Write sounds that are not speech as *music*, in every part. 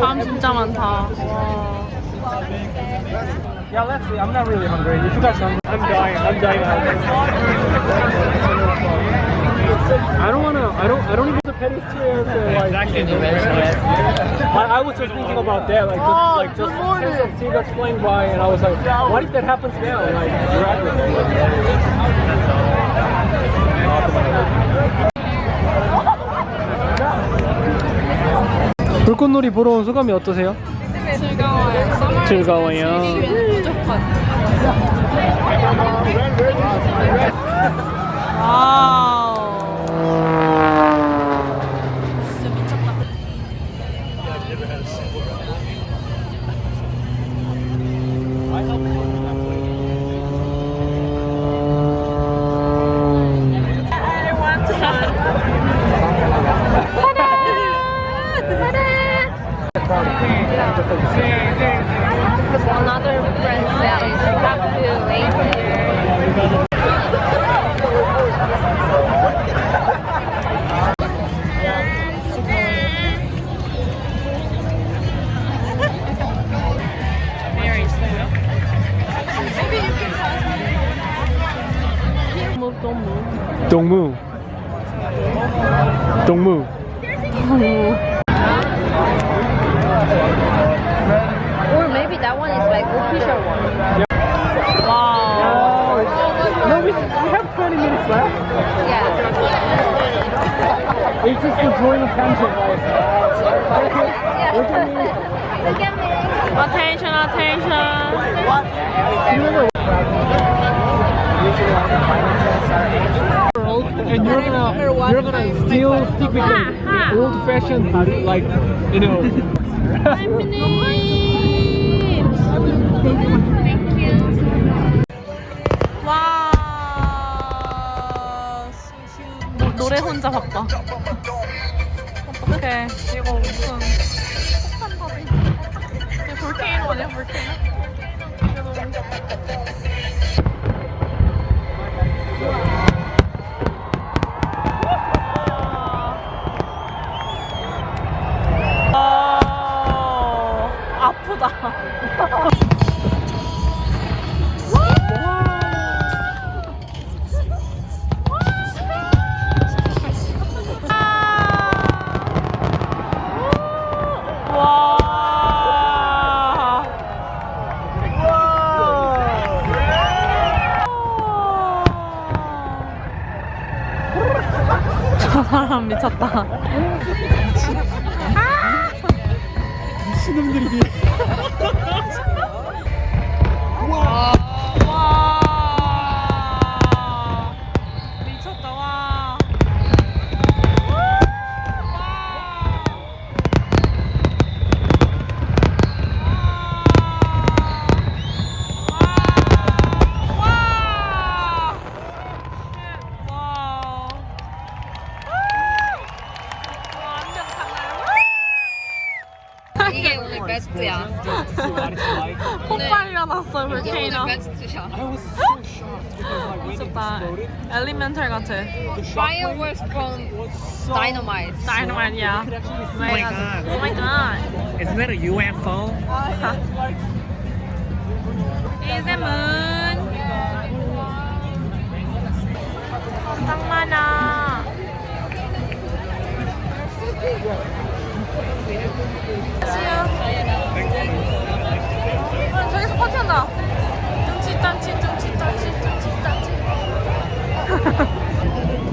사람 진짜 많다. 와. Yeah, let's see. I'm not really hungry. If you guys hungry, I'm dying. I'm dying. I don't wanna. I don't. I don't even the petty chairs. Or, like, I, I was just thinking about that, like just, Oh, like just good morning. sense of seagulls flying by, and I was like, what if that happens now? Like, miraculously. 불꽃놀이 보러 온 소감이 어떠세요? 즐거워요. 즐거워요. 무조건. 와 Another friend you have to wait here. Maybe you can move, don't move. Or maybe that one is like official one. Wow. No, we, we have 20 minutes left. Yeah. it's just a drawing attention, guys. yeah. Look. Look at me. Attention, attention. and you're gonna you're gonna still stick with the old fashioned like you know Five minutes. Thank you. 와. 노, 노래 혼자 바빠. 어떡해. 이거 무슨 폭탄. 이게 볼케이노 아니야, 볼케이노? 미쳤다. *laughs* 베스트야. 폭발 일어났어 이게 볼케이노 오늘 베스트야. I was so shocked because like when it 미쳤다 exploded, 엘리멘탈 같아 the shock Fireworks from was so dynamite. 다이너마이트야 You could actually see my god oh my god Isn't that a UFO? 이세문 짱 많아 아, 저기서 파티 한다 뚱치땅치 뚱치땅치 뚱치땅치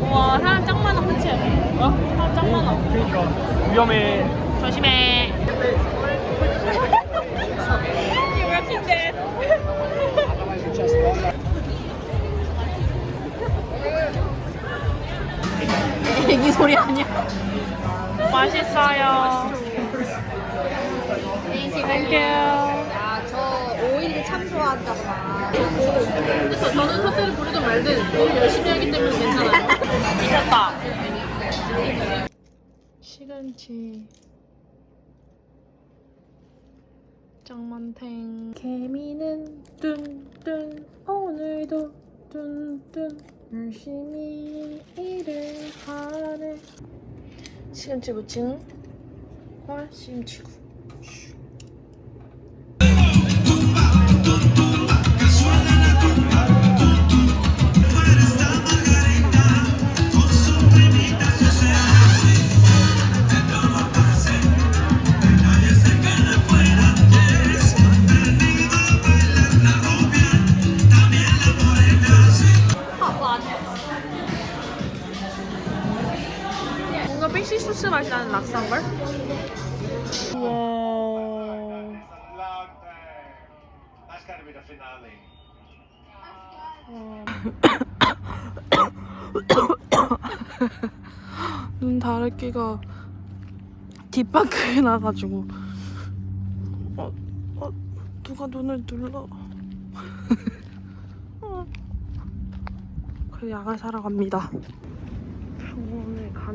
우와 사람 짱 많아 그치? 어? 사람 짱 많아 그러니까 위험해. 조심해 *laughs* 유럽인데 애기 *laughs* 소리 아니야 맛있어요. 땡큐 야, 저 오일 참 좋아한다. 그래서 저는 터세를 부리든 말든 너무 열심히 하기 때문에 괜찮아요. *laughs* 미쳤다. 시금치 짱만탱. 개미는 뚠뚠 오늘도 뚠뚠 열심히 일을 하네 시금치 무침 헐시금치구 뭔가 피쉬 소스 맛이 나는 finale. 눈 다래끼가 뒷방크게 나가지고. 어, 어, 누가 눈을 눌러? *laughs* 어. 그 약을 사러 갑니다. 병원에 So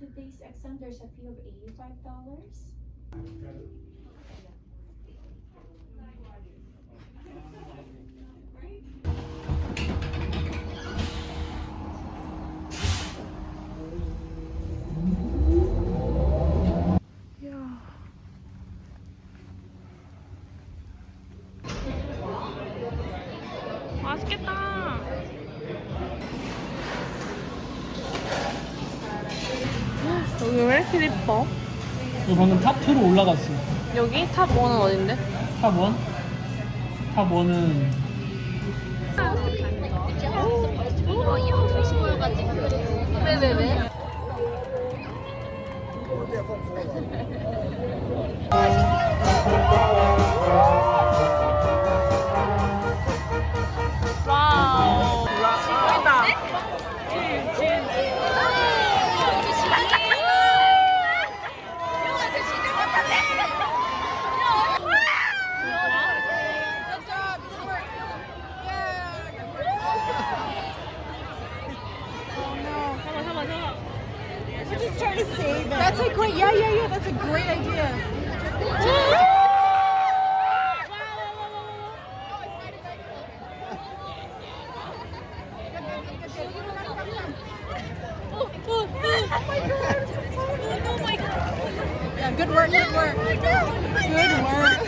today's exam there's a fee of $85. 맛있겠다. 여기 왜 이렇게 예뻐? 너 방금 탑 2로 올라갔어. 여기 탑 1은 어딘데? 탑 1? 탑 1은 어, 이거 다시 보여가지고. 왜, 왜, 왜? Good work, good work. Good work.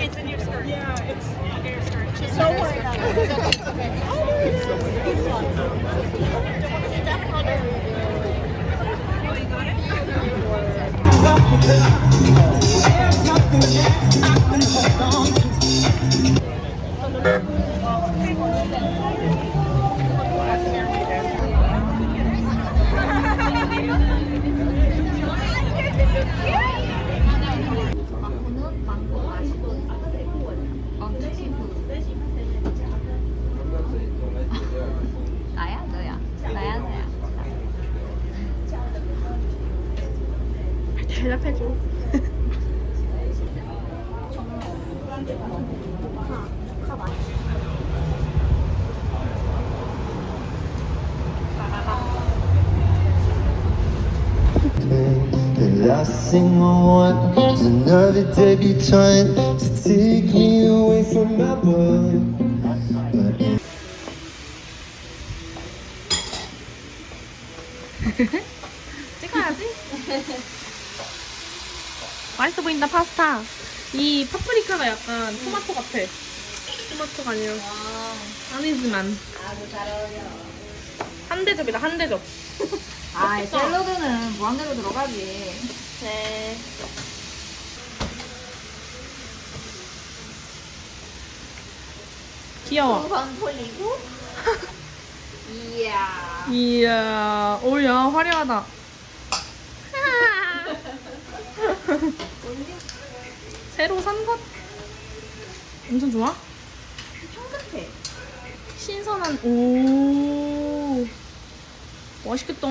it's in your skirt. Yeah, it's in your skirt. Just don't worry about it. It's okay, it's okay. Oh, there it is. He's fine. Don't want to step on it. To take me away from my. But *laughs* 찍어야지. 맛있어 보인다 파스타. 이 파프리카가 약간 토마토 같아. 토마토가 아니라 아니지만 아주 잘 어울려. 한 대접이다 한 대접. *laughs* 아, 샐러드는 무한대로 들어가지. 네. 귀여워. 두번 돌리고. *laughs* 이야. 이야, 오야 화려하다. *laughs* 새로 산 것. 엄청 좋아? 향긋해. 신선한 오 맛있겠다.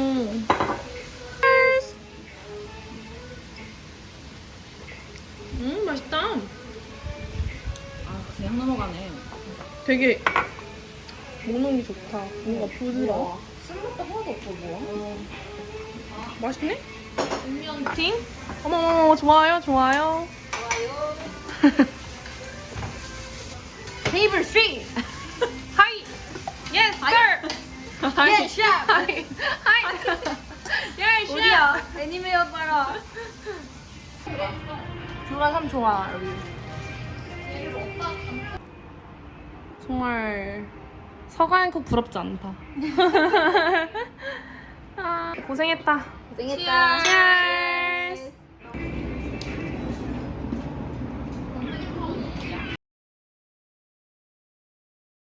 되게 먹는 게 좋다. 뭔가 부드러워. 쓴 것도 하나도 없고, 뭐. 맛있네? 팀? 어머머머 좋아요 좋아요. *laughs* 테이블 3! 하이. Yes, sir. 하이. 하이. 하이. Yes, 어디야? 애니메어 봐라. 중간 삼 좋아 여기. 정말 서가인국 부럽지 않다. *laughs* 아, 고생했다. 고생했다. Cheers.